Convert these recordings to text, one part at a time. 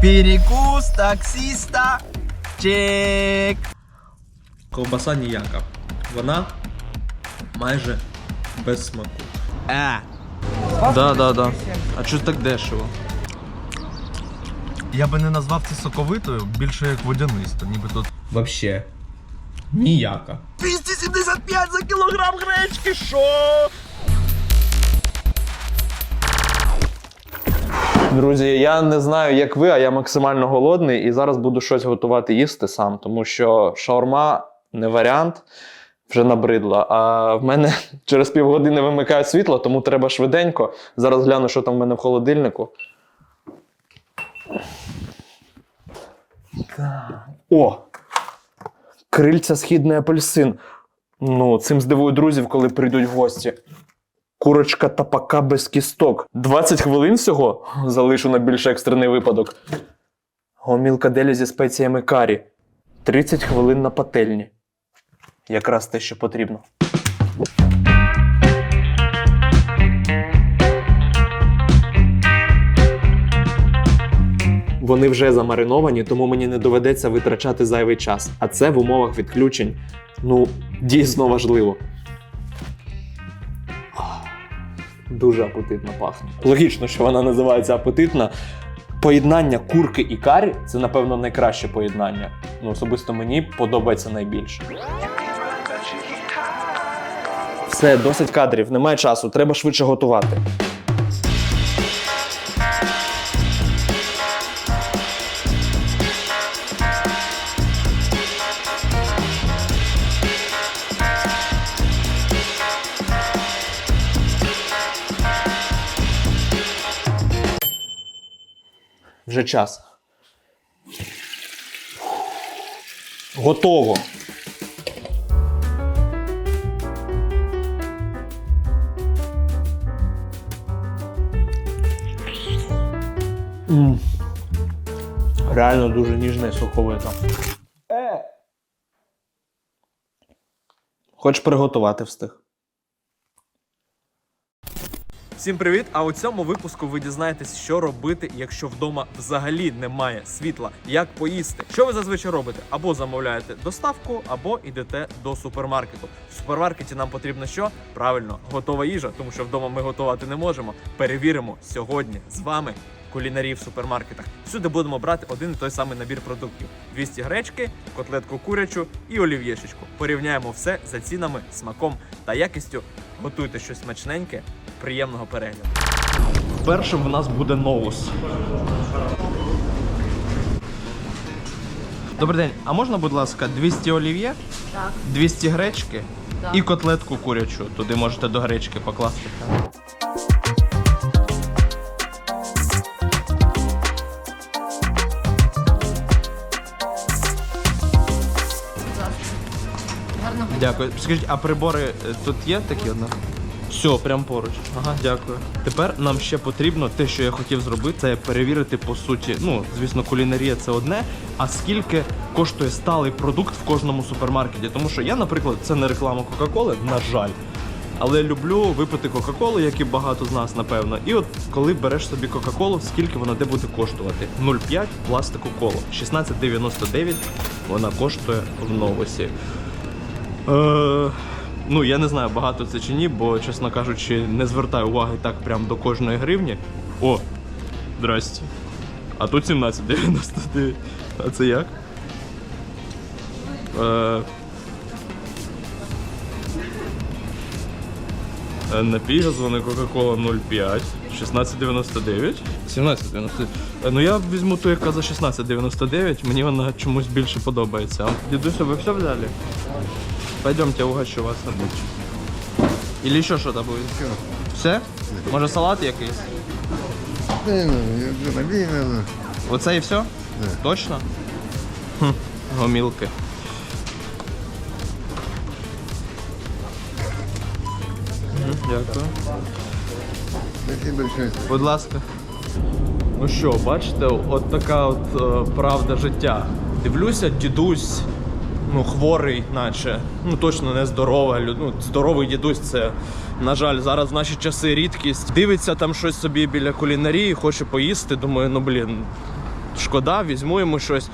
Перекус таксиста. Чек. Ковбаса ніяка. Вона майже без смаку. А. Да, да, да. А чого так дешево? Я би не назвав це соковитою, більше як водянисто, ніби тут. Вообще. Ніяка. 275 за кілограм гречки, що? Друзі, я не знаю, як ви, а я максимально голодний і зараз буду щось готувати їсти сам, тому що шаурма не варіант, вже набридла. А в мене через півгодини вимикають світло, тому треба швиденько. Зараз гляну, що там в мене в холодильнику. О! Крильця східний апельсин. Ну, цим здивую друзів, коли прийдуть в гості. Курочка тапака без кісток. 20 хвилин всього залишу на більш екстрений випадок. Гомілка делі зі спеціями карі. 30 хвилин на пательні. Якраз те, що потрібно. Вони вже замариновані, тому мені не доведеться витрачати зайвий час. А це в умовах відключень. Ну, дійсно важливо. Дуже апетитно пахне. Логічно, що вона називається апетитна. Поєднання курки і карі це, напевно, найкраще поєднання. Ну, особисто мені подобається найбільше. Все, досить кадрів, немає часу, треба швидше готувати. Вже час. Готово. М. Реально дуже ніжне соковито. Е. Хоч приготувати встиг. Всім привіт! А у цьому випуску ви дізнаєтесь, що робити, якщо вдома взагалі немає світла, як поїсти. Що ви зазвичай робите? Або замовляєте доставку, або йдете до супермаркету. В супермаркеті нам потрібно що? Правильно, готова їжа, тому що вдома ми готувати не можемо. Перевіримо сьогодні з вами. Кулінарів в супермаркетах. Всюди будемо брати один і той самий набір продуктів: 200 гречки, котлетку курячу і олів'єшечку. Порівняємо все за цінами, смаком та якістю. Готуйте щось смачненьке, приємного перегляду. Першим в нас буде ноус. Добрий день. А можна, будь ласка, 200 олів'є, Так. 200 гречки Так. і котлетку курячу. Туди можете до гречки покласти. Гарного Дякую. Скажіть, а прибори е, тут є такі одна? Все, прям поруч. Ага, дякую. Тепер нам ще потрібно те, що я хотів зробити, це перевірити по суті. Ну, звісно, кулінарія це одне. А скільки коштує сталий продукт в кожному супермаркеті? Тому що я, наприклад, це не реклама Кока-Коли, на жаль. Але люблю випити Кока-Колу, як і багато з нас, напевно. І от коли береш собі Кока-Колу, скільки вона де буде коштувати? 0,5 пластику колу. 16,99 вона коштує в новосі. Е, ну, я не знаю, багато це чи ні, бо, чесно кажучи, не звертаю уваги так прям до кожної гривні. О, здрасте. А тут 17,99. А це як? Е, е, Напій газований Кока-Кола 0,5. 16,99. 17,99. Е, Ну я візьму ту, яка за 16,99. Мені вона чомусь більше подобається. А, Дідуся, ви все взяли? Пойдемте, угощу вас. Или еще что-то будет? Все? Може салат якийсь? Оце і все? Точно? Хм, гомілки. Мгм, Дякую. Будь ласка. Ну що, бачите, от така от е, правда життя. Дивлюся, дідусь, ну, хворий, наче. Ну точно не здорова. Ну, здоровий дідусь це, на жаль, зараз наші часи рідкість. Дивиться там щось собі біля кулінарії, хоче поїсти. Думаю, ну блін, шкода, візьму йому щось.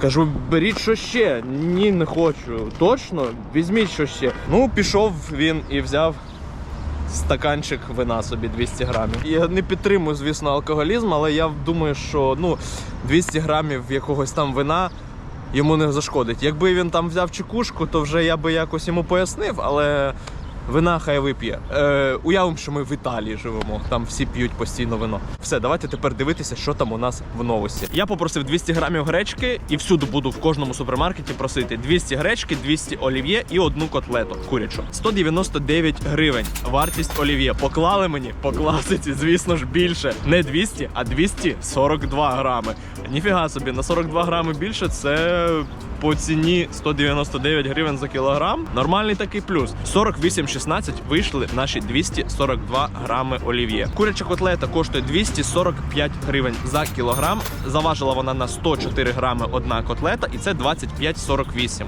Кажу, беріть що ще. Ні, не хочу. Точно, візьміть що ще. Ну, пішов він і взяв стаканчик вина собі 200 грамів. Я не підтримую, звісно, алкоголізм, але я думаю, що ну, 200 грамів якогось там вина йому не зашкодить. Якби він там взяв чекушку, то вже я би якось йому пояснив, але вина хай вип'є. Е, уявимо, що ми в Італії живемо, там всі п'ють постійно вино. Все, давайте тепер дивитися, що там у нас в новості. Я попросив 200 грамів гречки і всюди буду в кожному супермаркеті просити 200 гречки, 200 олів'є і одну котлету курячу. 199 гривень. Вартість олів'є. Поклали мені по класиці, звісно ж, більше. Не 200, а 242 грами. Ніфіга собі, на 42 грами більше це по ціні 199 гривень за кілограм. Нормальний такий плюс. 48,16 вийшли наші 242 грами олів'є. Куряча котлета коштує 245 гривень за кілограм. Заважила вона на 104 грами одна котлета, і це 25,48.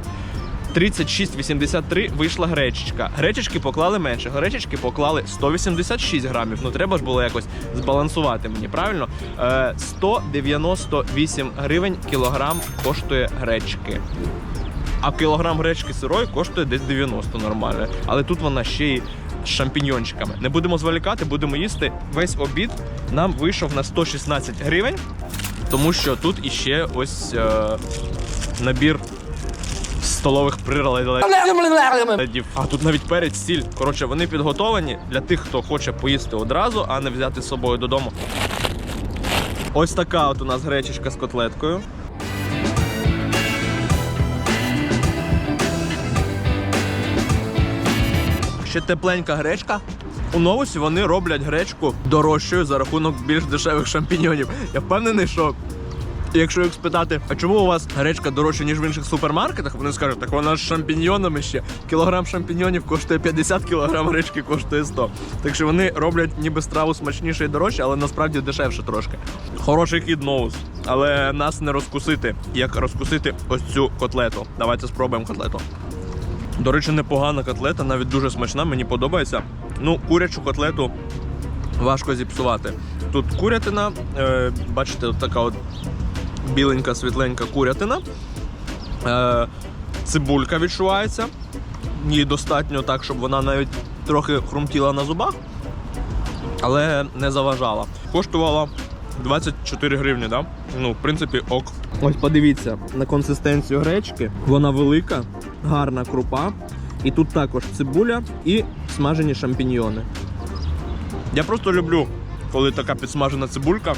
36,83 вийшла гречечка. Гречечки поклали менше. Гречечки поклали 186 грамів. Ну треба ж було якось збалансувати мені, правильно? Е, 198 гривень кілограм коштує гречки. А кілограм гречки сирої коштує десь 90 нормально. Але тут вона ще й з шампіньончиками. Не будемо зволікати, будемо їсти. Весь обід нам вийшов на 116 гривень, тому що тут іще ось е, набір столових приладів. А тут навіть перець, сіль. Коротше, вони підготовані для тих, хто хоче поїсти одразу, а не взяти з собою додому. Ось така от у нас гречечка з котлеткою. Ще тепленька гречка. У новусі вони роблять гречку дорожчою за рахунок більш дешевих шампіньонів. Я впевнений, що якщо їх спитати, а чому у вас гречка дорожча, ніж в інших супермаркетах, вони скажуть, так вона з шампіньйонами ще. Кілограм шампіньонів коштує 50, кілограм гречки коштує 100. Так що вони роблять ніби страву смачніше і дорожче, але насправді дешевше трошки. Хороший хід новус, але нас не розкусити, як розкусити ось цю котлету. Давайте спробуємо котлету. До речі, непогана котлета, навіть дуже смачна, мені подобається. Ну, курячу котлету важко зіпсувати. Тут курятина, е, бачите, така от біленька, світленька курятина. Е, цибулька відчувається. Її достатньо так, щоб вона навіть трохи хрумтіла на зубах, але не заважала. Коштувала 24 гривні, да? Ну, в принципі, ок. Ось подивіться на консистенцію гречки. Вона велика, гарна крупа. І тут також цибуля і смажені шампіньйони. Я просто люблю, коли така підсмажена цибулька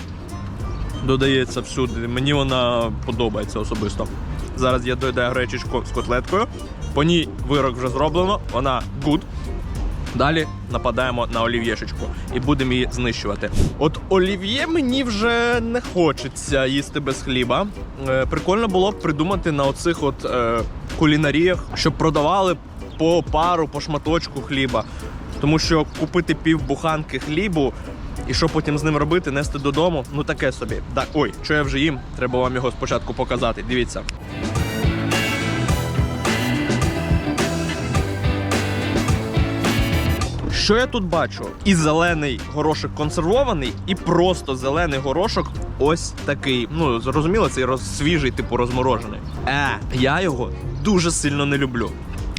додається всюди. Мені вона подобається особисто. Зараз я доїдаю гречечку з котлеткою. По ній вирок вже зроблено, вона good. Далі нападаємо на олів'єшечку і будемо її знищувати. От олів'є мені вже не хочеться їсти без хліба. Е, прикольно було б придумати на оцих от е, кулінаріях, щоб продавали по пару, по шматочку хліба. Тому що купити півбуханки хлібу і що потім з ним робити, нести додому, ну таке собі. Так, ой, що я вже їм, треба вам його спочатку показати. Дивіться. Що я тут бачу? І зелений горошок консервований, і просто зелений горошок ось такий. Ну, зрозуміло, цей роз, свіжий, типу розморожений. Е, я його дуже сильно не люблю.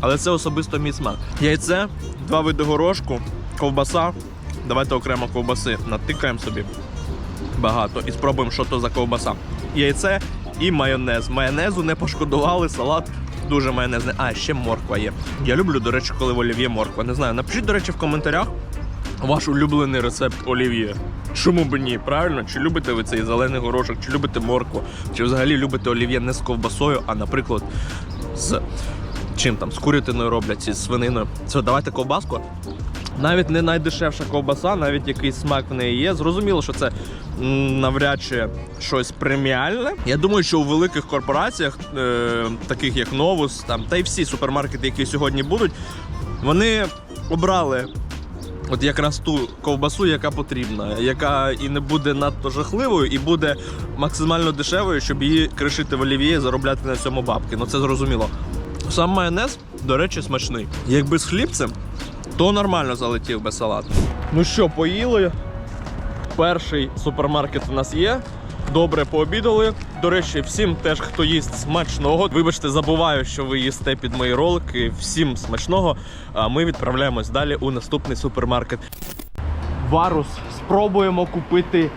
Але це особисто мій смак. Яйце, два види горошку, ковбаса. Давайте окремо ковбаси натикаємо собі багато і спробуємо, що то за ковбаса. Яйце і майонез. Майонезу не пошкодували, салат дуже майонезний. А, ще морква є. Я люблю, до речі, коли в олів'є морква. Не знаю. Напишіть, до речі, в коментарях ваш улюблений рецепт олів'є. Чому б ні? Правильно? Чи любите ви цей зелений горошок, чи любите моркву, чи взагалі любите олів'є не з ковбасою, а, наприклад, з чим там, з курятиною роблять, чи з свининою. Все, давайте ковбаску. Навіть не найдешевша ковбаса, навіть якийсь смак в неї є. Зрозуміло, що це навряд чи щось преміальне. Я думаю, що у великих корпораціях, е, таких як Novus, там, та й всі супермаркети, які сьогодні будуть, вони обрали от якраз ту ковбасу, яка потрібна, яка і не буде надто жахливою, і буде максимально дешевою, щоб її кришити в олів'є і заробляти на цьому бабки. Ну це зрозуміло. Сам майонез, до речі, смачний. Якби з хлібцем, то нормально залетів би салат. Ну що, поїли? Перший супермаркет у нас є. добре пообідали. До речі, всім теж, хто їсть смачного. Вибачте, забуваю, що ви їсте під мої ролики. Всім смачного. А ми відправляємось далі у наступний супермаркет. Варус. Спробуємо купити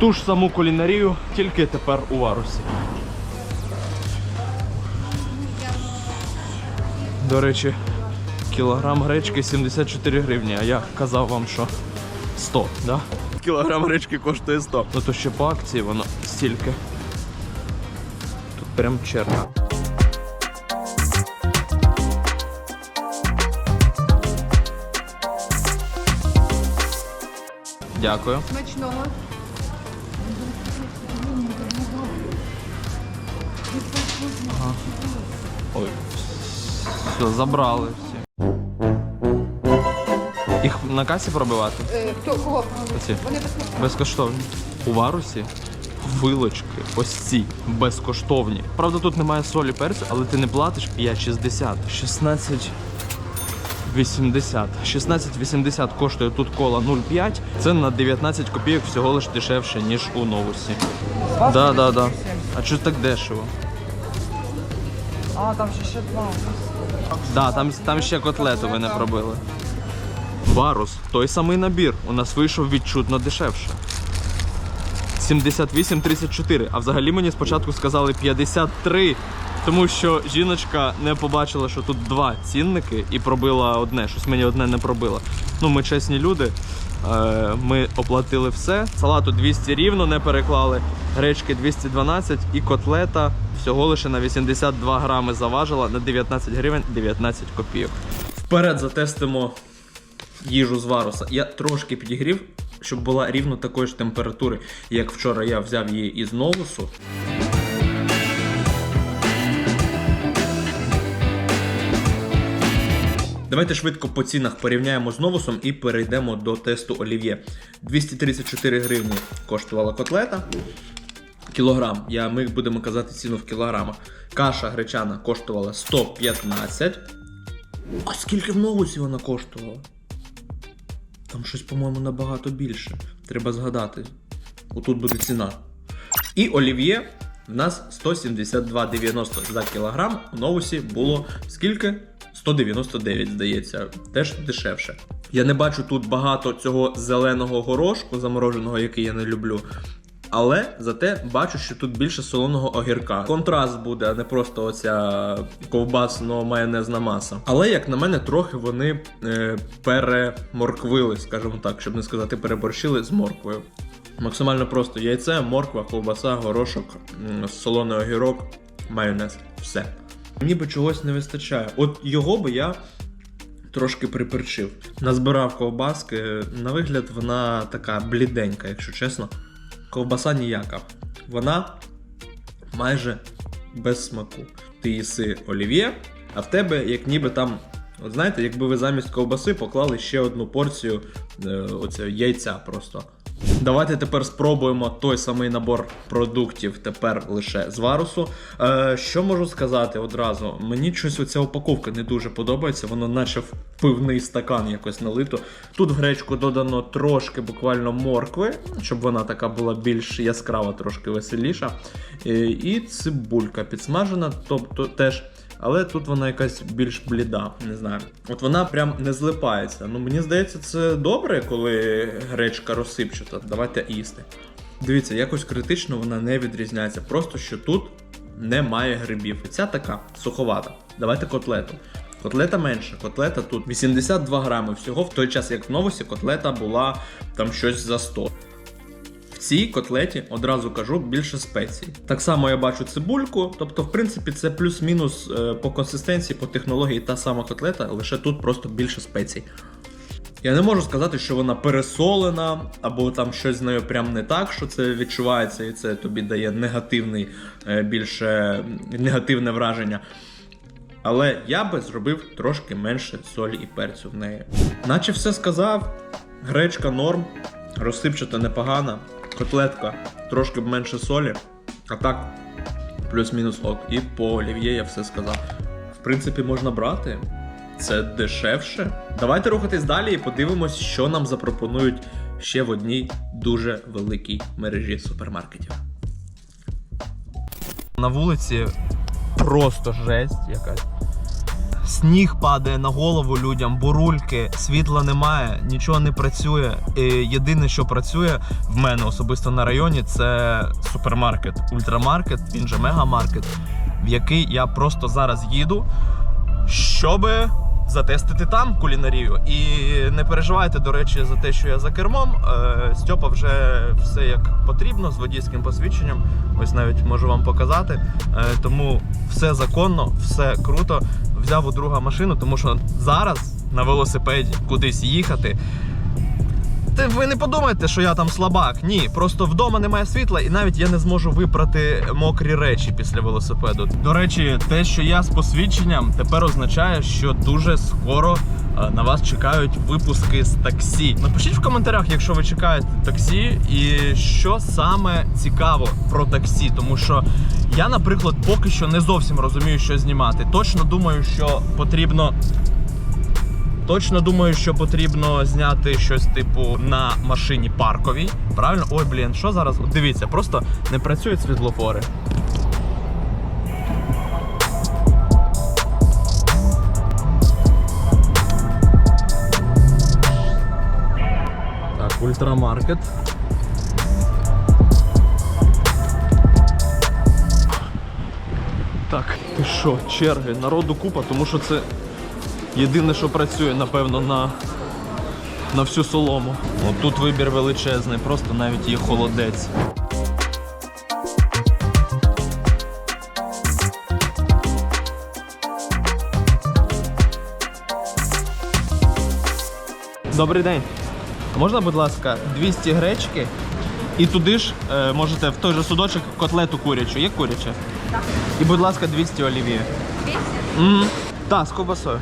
ту ж саму кулінарію, тільки тепер у Варусі. До речі, кілограм гречки 74 гривні, а я казав вам, що 100, да? Кілограм гречки коштує 100. Ну то ще по акції воно стільки. Тут прям черга. Дякую. Смачного. Ой, все, забрали. Їх на касі пробивати? Е, хто кого? Оці. Вони безкоштовні. Безкоштовні. У варусі вилочки ось ці безкоштовні. Правда, тут немає солі перцю, але ти не платиш 5,60. 16. 80. 16,80 коштує тут кола 0,5. Це на 19 копійок всього лиш дешевше, ніж у новусі. Да, да, да. А чого так дешево? А, там ще ще два. Да, там, там ще котлету ви не пробили. Варус, той самий набір. У нас вийшов відчутно дешевше. 78,34. А взагалі мені спочатку сказали 53, тому що жіночка не побачила, що тут два цінники і пробила одне. Щось мені одне не пробило. Ну, ми чесні люди. Е, Ми оплатили все. Салату 200 рівно не переклали, гречки 212 і котлета всього лише на 82 грами заважила на 19 гривень 19 копійок. Вперед затестимо їжу з варуса. Я трошки підігрів, щоб була рівно такої ж температури, як вчора я взяв її із новусу. Давайте швидко по цінах порівняємо з новусом і перейдемо до тесту олів'є. 234 гривні коштувала котлета. Кілограм. Я, ми будемо казати ціну в кілограмах. Каша гречана коштувала 115. А скільки в новусі вона коштувала? Там щось, по-моєму, набагато більше. Треба згадати. Отут буде ціна. І олів'є в нас 172,90 за кілограм. У новусі було скільки? 199, здається, теж дешевше. Я не бачу тут багато цього зеленого горошку замороженого, який я не люблю. Але зате бачу, що тут більше солоного огірка. Контраст буде, а не просто оця ковбасно-майонезна маса. Але, як на мене, трохи вони е, переморквили, скажімо так, щоб не сказати переборщили з морквою. Максимально просто яйце, морква, ковбаса, горошок, солоний огірок, майонез. Все. Мені би чогось не вистачає. От його би я трошки приперчив. Назбирав ковбаски. На вигляд, вона така бліденька, якщо чесно. Ковбаса ніяка. Вона майже без смаку. Ти їси олів'є, а в тебе, як ніби там, от знаєте, якби ви замість ковбаси поклали ще одну порцію е, оце, яйця просто. Давайте тепер спробуємо той самий набор продуктів тепер лише з варусу. Е, що можу сказати одразу? Мені щось оця упаковка не дуже подобається, воно наче в пивний стакан якось налито. Тут в гречку додано трошки буквально моркви, щоб вона така була більш яскрава, трошки веселіша. Е, і цибулька підсмажена, тобто теж. Але тут вона якась більш бліда, не знаю. От вона прям не злипається. Ну мені здається, це добре, коли гречка розсипчата. Давайте їсти. Дивіться, якось критично вона не відрізняється. Просто що тут немає грибів. Ця така суховата. Давайте котлету. Котлета менше, котлета тут 82 грами всього, в той час, як в новосі, котлета була там щось за 100. Цій котлеті одразу кажу більше спецій. Так само я бачу цибульку, тобто, в принципі, це плюс-мінус е, по консистенції, по технології та сама котлета, лише тут просто більше спецій. Я не можу сказати, що вона пересолена, або там щось з нею прям не так, що це відчувається, і це тобі дає негативний, е, більше негативне враження. Але я би зробив трошки менше солі і перцю в неї. Наче все сказав. Гречка норм, розсипчата непогана, котлетка трошки менше солі, а так плюс-мінус ок. І по олів'є я все сказав. В принципі, можна брати. Це дешевше. Давайте рухатись далі і подивимось, що нам запропонують ще в одній дуже великій мережі супермаркетів. На вулиці просто жесть якась. Сніг падає на голову людям, бурульки, світла немає, нічого не працює. І єдине, що працює в мене особисто на районі, це супермаркет, ультрамаркет, він же мегамаркет, в який я просто зараз їду, щоб затестити там кулінарію. І не переживайте, до речі, за те, що я за кермом. Е, Стьопа вже все як потрібно з водійським посвідченням. Ось навіть можу вам показати. Е, Тому все законно, все круто. Взяв у друга машину, тому що зараз на велосипеді кудись їхати. Ти ви не подумайте, що я там слабак. Ні, просто вдома немає світла, і навіть я не зможу випрати мокрі речі після велосипеду. До речі, те, що я з посвідченням, тепер означає, що дуже скоро е, на вас чекають випуски з таксі. Напишіть в коментарях, якщо ви чекаєте таксі, і що саме цікаво про таксі, тому що я, наприклад, поки що не зовсім розумію, що знімати. Точно думаю, що потрібно Точно думаю, що потрібно зняти щось типу на машині парковій. Правильно? Ой, блін, що зараз? Дивіться, просто не працюють світлофори. Так, ультрамаркет. Так, ти що, черги, народу купа, тому що це Єдине, що працює, напевно, на, на всю солому. От тут вибір величезний, просто навіть є холодець. Добрий день. Можна, будь ласка, 200 гречки і туди ж е, можете в той же судочок котлету курячу. Є куряча? Так. І, будь ласка, 200 олів'є. 200? Mm. Так, з ковбасою.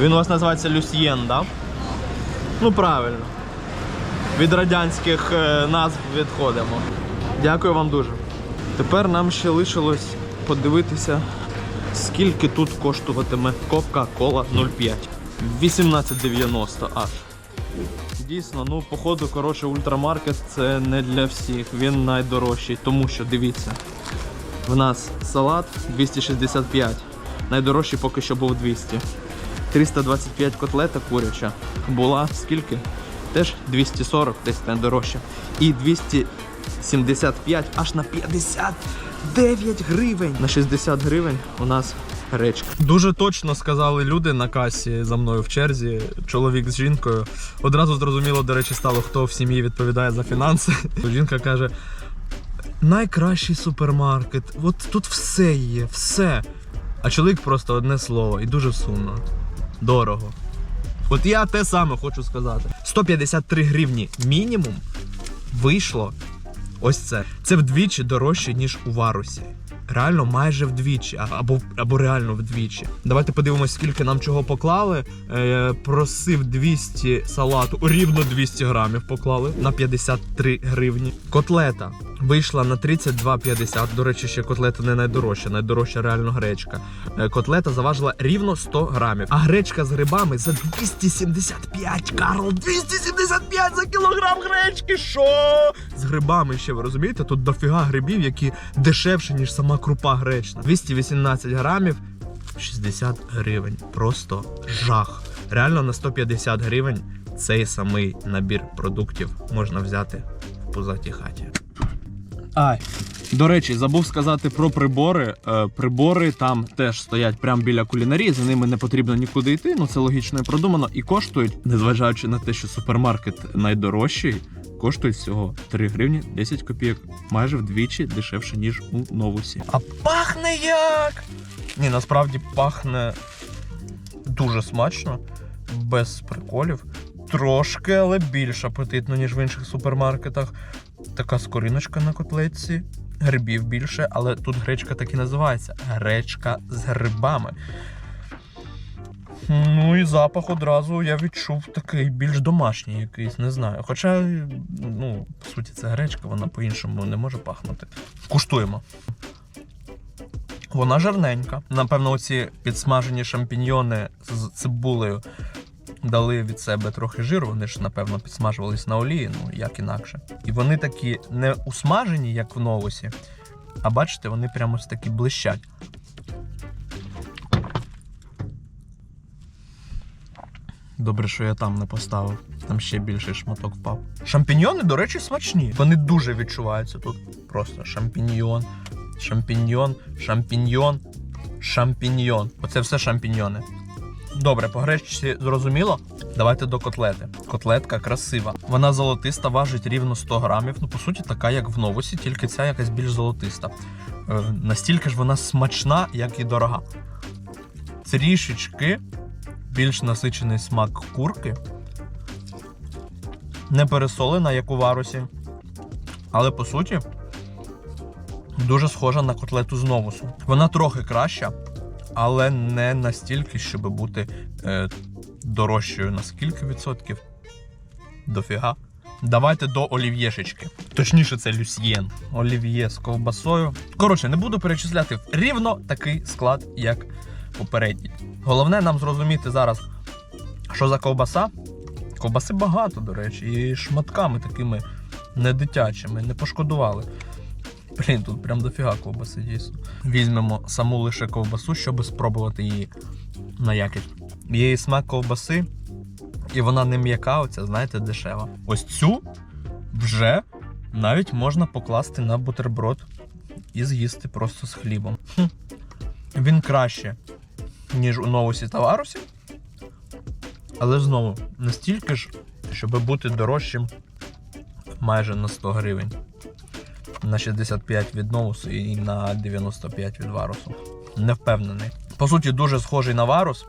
Він у вас називається Люсьєн, да? Ну правильно. Від радянських е, назв відходимо. Дякую вам дуже. Тепер нам ще лишилось подивитися, скільки тут коштуватиме Coca-Cola 0,5. 18,90 аж. Дійсно, ну, походу, коротше, ультрамаркет це не для всіх. Він найдорожчий, тому що дивіться. В нас салат 265. Найдорожчий поки що був 200. 325 котлета куряча. Була скільки? Теж 240, десь найдорожча. І 275 аж на 59 гривень. На 60 гривень у нас гречка. Дуже точно сказали люди на касі за мною в черзі, чоловік з жінкою. Одразу зрозуміло, до речі, стало, хто в сім'ї відповідає за фінанси. Жінка каже: найкращий супермаркет, от тут все є, все. А чоловік просто одне слово і дуже сумно. Дорого. От я те саме хочу сказати. 153 гривні мінімум вийшло ось це. Це вдвічі дорожче, ніж у Варусі. Реально майже вдвічі, або, або реально вдвічі. Давайте подивимось, скільки нам чого поклали. Е, просив 200 салату, рівно 200 грамів поклали на 53 гривні. Котлета вийшла на 32,50. До речі, ще котлета не найдорожча, найдорожча реально гречка. Е, Котлета заважила рівно 100 грамів. А гречка з грибами за 275, Карл! 275 за кілограм гречки! Що? З грибами ще ви розумієте? Тут дофіга грибів, які дешевші, ніж сама крупа гречна. 218 грамів. 60 гривень. Просто жах. Реально на 150 гривень цей самий набір продуктів можна взяти в пузатій хаті. Ай, до речі, забув сказати про прибори. Е, прибори там теж стоять прямо біля кулінарії, за ними не потрібно нікуди йти. Ну це логічно і продумано. І коштують, незважаючи на те, що супермаркет найдорожчий, коштують всього 3 гривні 10 копійок, майже вдвічі дешевше, ніж у новусі. А пахне як! Ні, насправді пахне дуже смачно, без приколів. Трошки, але більш апетитно, ніж в інших супермаркетах. Така скориночка на котлетці, грибів більше, але тут гречка так і називається гречка з грибами. Ну і запах одразу я відчув такий більш домашній якийсь, не знаю. Хоча, ну, по суті, це гречка, вона по-іншому не може пахнути. Куштуємо. Вона жарненька. Напевно, оці підсмажені шампіньйони з цибулею дали від себе трохи жиру. Вони ж, напевно, підсмажувались на олії, ну як інакше. І вони такі не усмажені, як в новусі, А бачите, вони прямо такі блищать. Добре, що я там не поставив. Там ще більший шматок впав. Шампіньйони, до речі, смачні. Вони дуже відчуваються тут. Просто шампіньйон, шампіньйон, шампіньйон, шампіньйон. Оце все шампіньйони. Добре, по гречці зрозуміло. Давайте до котлети. Котлетка красива. Вона золотиста, важить рівно 100 грамів. Ну, по суті, така, як в новусі, тільки ця якась більш золотиста. Е, настільки ж вона смачна, як і дорога. Трішечки більш насичений смак курки. Не пересолена, як у варусі. Але по суті, дуже схожа на котлету з новусу. Вона трохи краща, але не настільки, щоб бути е, дорожчою. На скільки відсотків? Дофіга. Давайте до олів'єшечки. Точніше, це люсьєн. Олів'є з ковбасою. Коротше, не буду перечисляти рівно такий склад, як попередній. Головне нам зрозуміти зараз, що за ковбаса. Ковбаси багато, до речі, і шматками такими не дитячими, не пошкодували. Блін, тут прям дофіга ковбаси дійсно. Візьмемо саму лише ковбасу, щоб спробувати її на якість. І смак ковбаси, і вона не м'яка, оця, знаєте, дешева. Ось цю вже навіть можна покласти на бутерброд і з'їсти просто з хлібом. Хм. Він краще, ніж у новусі та варусі. Але знову настільки ж, щоб бути дорожчим майже на 100 гривень. На 65 від новусу і на 95 від варусу. Не впевнений. По суті, дуже схожий на варус,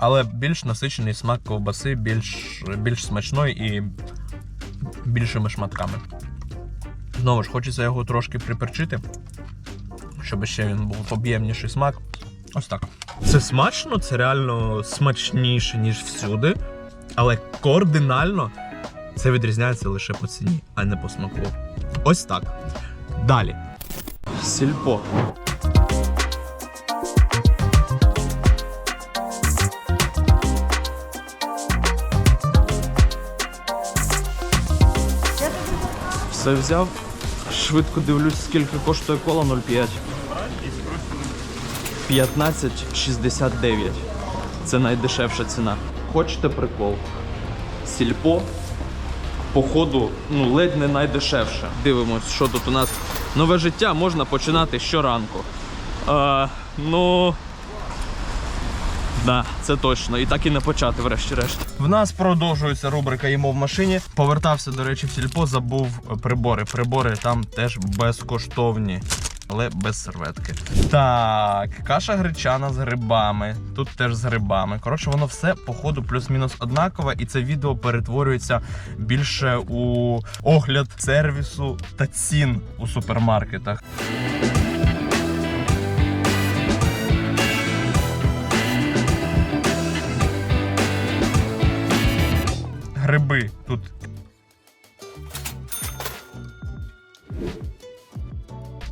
але більш насичений смак ковбаси, більш, більш смачної і більшими шматками. Знову ж, хочеться його трошки приперчити, щоб ще він був об'ємніший смак. Ось так. Це смачно, це реально смачніше, ніж всюди, але кардинально це відрізняється лише по ціні, а не по смаку. Ось так. Далі. Сільпо. Все взяв. Швидко дивлюсь, скільки коштує кола 0,5. 15,69. Це найдешевша ціна. Хочете прикол? Сільпо. Походу, ну, ледь не найдешевше. Дивимось, що тут у нас. Нове життя можна починати щоранку. А, ну. Да, це точно. І так і не почати, врешті-решт. В нас продовжується рубрика Їмо в машині. Повертався, до речі, в сільпо, забув прибори. Прибори там теж безкоштовні. Але без серветки. Так, каша гречана з грибами. Тут теж з грибами. Коротше, воно все по ходу плюс-мінус однакове, і це відео перетворюється більше у огляд сервісу та цін у супермаркетах. Гриби тут.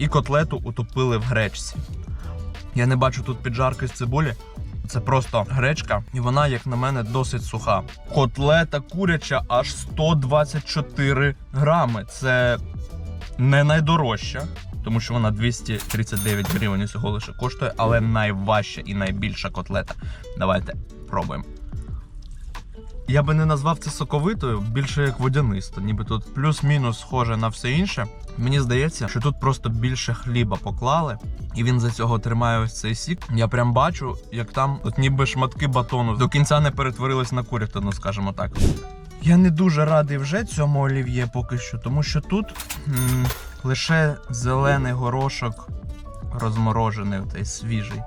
І котлету утопили в гречці. Я не бачу тут піджарки з цибулі. Це просто гречка, і вона, як на мене, досить суха. Котлета куряча аж 124 грами. Це не найдорожча, тому що вона 239 гривень усього лише коштує, але найважча і найбільша котлета. Давайте пробуємо. Я би не назвав це соковитою, більше як водянисто. Ніби тут плюс-мінус схоже на все інше. Мені здається, що тут просто більше хліба поклали, і він за цього тримає ось цей сік. Я прям бачу, як там от ніби шматки батону до кінця не перетворились на курятину, скажімо так. Я не дуже радий вже цьому олів'є поки що, тому що тут м, лише зелений горошок розморожений, той свіжий.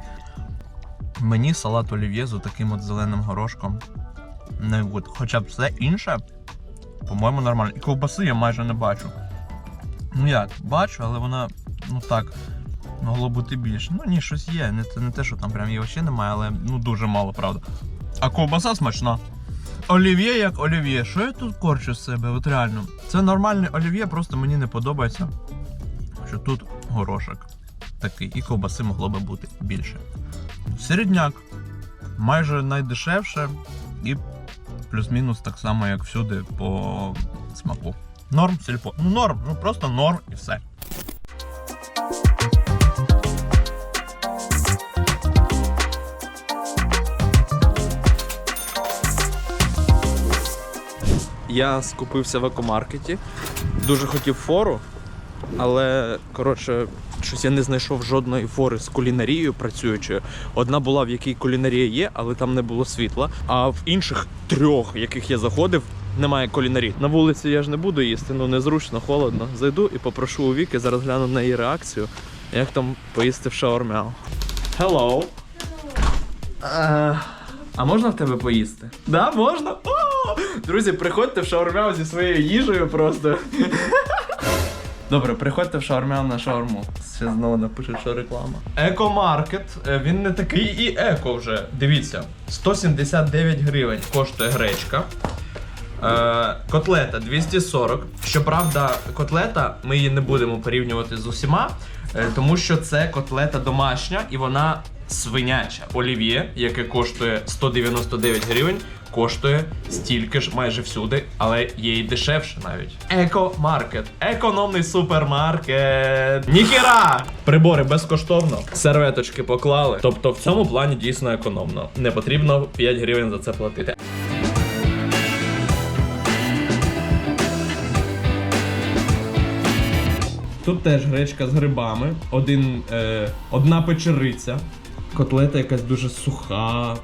Мені салат олів'є з таким от зеленим горошком не гуд. Хоча б все інше, по-моєму, нормально. І ковбаси я майже не бачу. Ну як, бачу, але вона, ну так, могло бути більше. Ну ні, щось є. Не, не те, що там прям її взагалі немає, але ну дуже мало, правда. А ковбаса смачна. Олів'є як олів'є. Що я тут корчу з себе? От реально. Це нормальне олів'є, просто мені не подобається, що тут горошок такий, і ковбаси могло би бути більше. Середняк. Майже найдешевше і плюс-мінус так само, як всюди по смаку. Норм, сільпо. Ну норм, ну просто норм і все. Я скупився в екомаркеті, дуже хотів фору, але коротше щось я не знайшов жодної фори з кулінарією працюючою. Одна була, в якій кулінарія є, але там не було світла. А в інших трьох, яких я заходив, немає кулінарії. На вулиці я ж не буду їсти, ну незручно, холодно. Зайду і попрошу у Віки, зараз гляну на її реакцію, як там поїсти в шаурмяу. Hello. Е, А можна в тебе поїсти? Да, можна? Друзі, приходьте в шаурмяу зі своєю їжею просто. Добре, приходьте в шаурмяу на шаурму. Ще знову напишуть, що реклама. Екомаркет, е, він не такий і еко вже. Дивіться, 179 гривень коштує гречка. Е, котлета 240. Щоправда, котлета ми її не будемо порівнювати з усіма, е, тому що це котлета домашня і вона свиняча. Олів'є, яке коштує 199 гривень, коштує стільки ж майже всюди, але є і дешевше навіть. Еко-маркет. Економний супермаркет. Нікера! Прибори безкоштовно. Серветочки поклали. Тобто в цьому плані дійсно економно. Не потрібно 5 гривень за це платити. Тут теж гречка з грибами, один, е, одна печериця. Котлета якась дуже суха,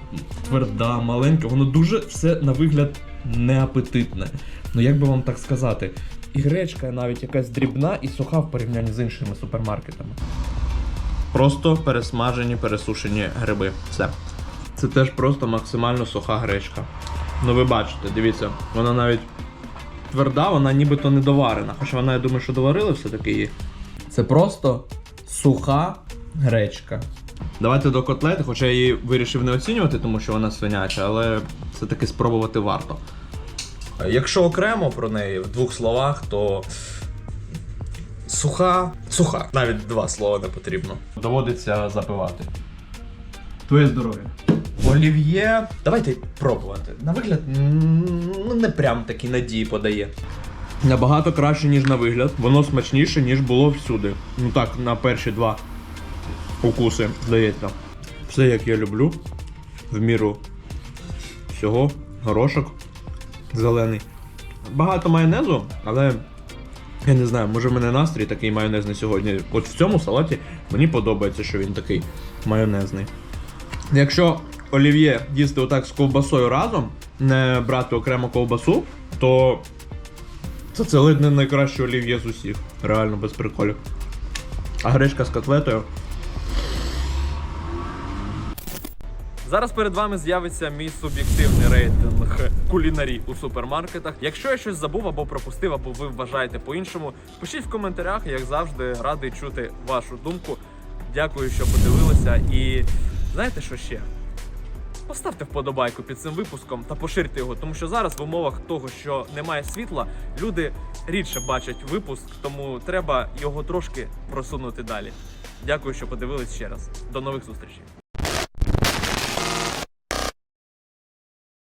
тверда, маленька. Воно дуже все на вигляд неапетитне. Ну як би вам так сказати? І гречка навіть якась дрібна і суха в порівнянні з іншими супермаркетами. Просто пересмажені, пересушені гриби. Все. Це теж просто максимально суха гречка. Ну ви бачите, дивіться, вона навіть тверда, вона нібито не доварена. Хоча вона, я думаю, що доварили все-таки її. Це просто суха гречка. Давайте до котлети, хоча я її вирішив не оцінювати, тому що вона свиняча, але все-таки спробувати варто. Якщо окремо про неї в двох словах, то суха. Суха. Навіть два слова не потрібно. Доводиться запивати. Твоє здоров'я. Олів'є. Давайте пробувати. На вигляд, ну не прям такі надії подає. Набагато краще, ніж на вигляд. Воно смачніше, ніж було всюди. Ну так, на перші два укуси, здається. Все як я люблю. В міру всього. Горошок зелений. Багато майонезу, але я не знаю, може в мене настрій такий майонезний сьогодні. От в цьому салаті мені подобається, що він такий майонезний. Якщо олів'є їсти отак з ковбасою разом, не брати окремо ковбасу, то це, це ледь не найкраще олів'є з усіх. Реально без приколів. А гречка з котлетою. Зараз перед вами з'явиться мій суб'єктивний рейтинг кулінарій у супермаркетах. Якщо я щось забув або пропустив, або ви вважаєте по-іншому, пишіть в коментарях, як завжди, радий чути вашу думку. Дякую, що подивилися. І знаєте, що ще? Поставте вподобайку під цим випуском та поширте його, тому що зараз в умовах того, що немає світла, люди рідше бачать випуск, тому треба його трошки просунути далі. Дякую, що подивились ще раз. До нових зустрічей.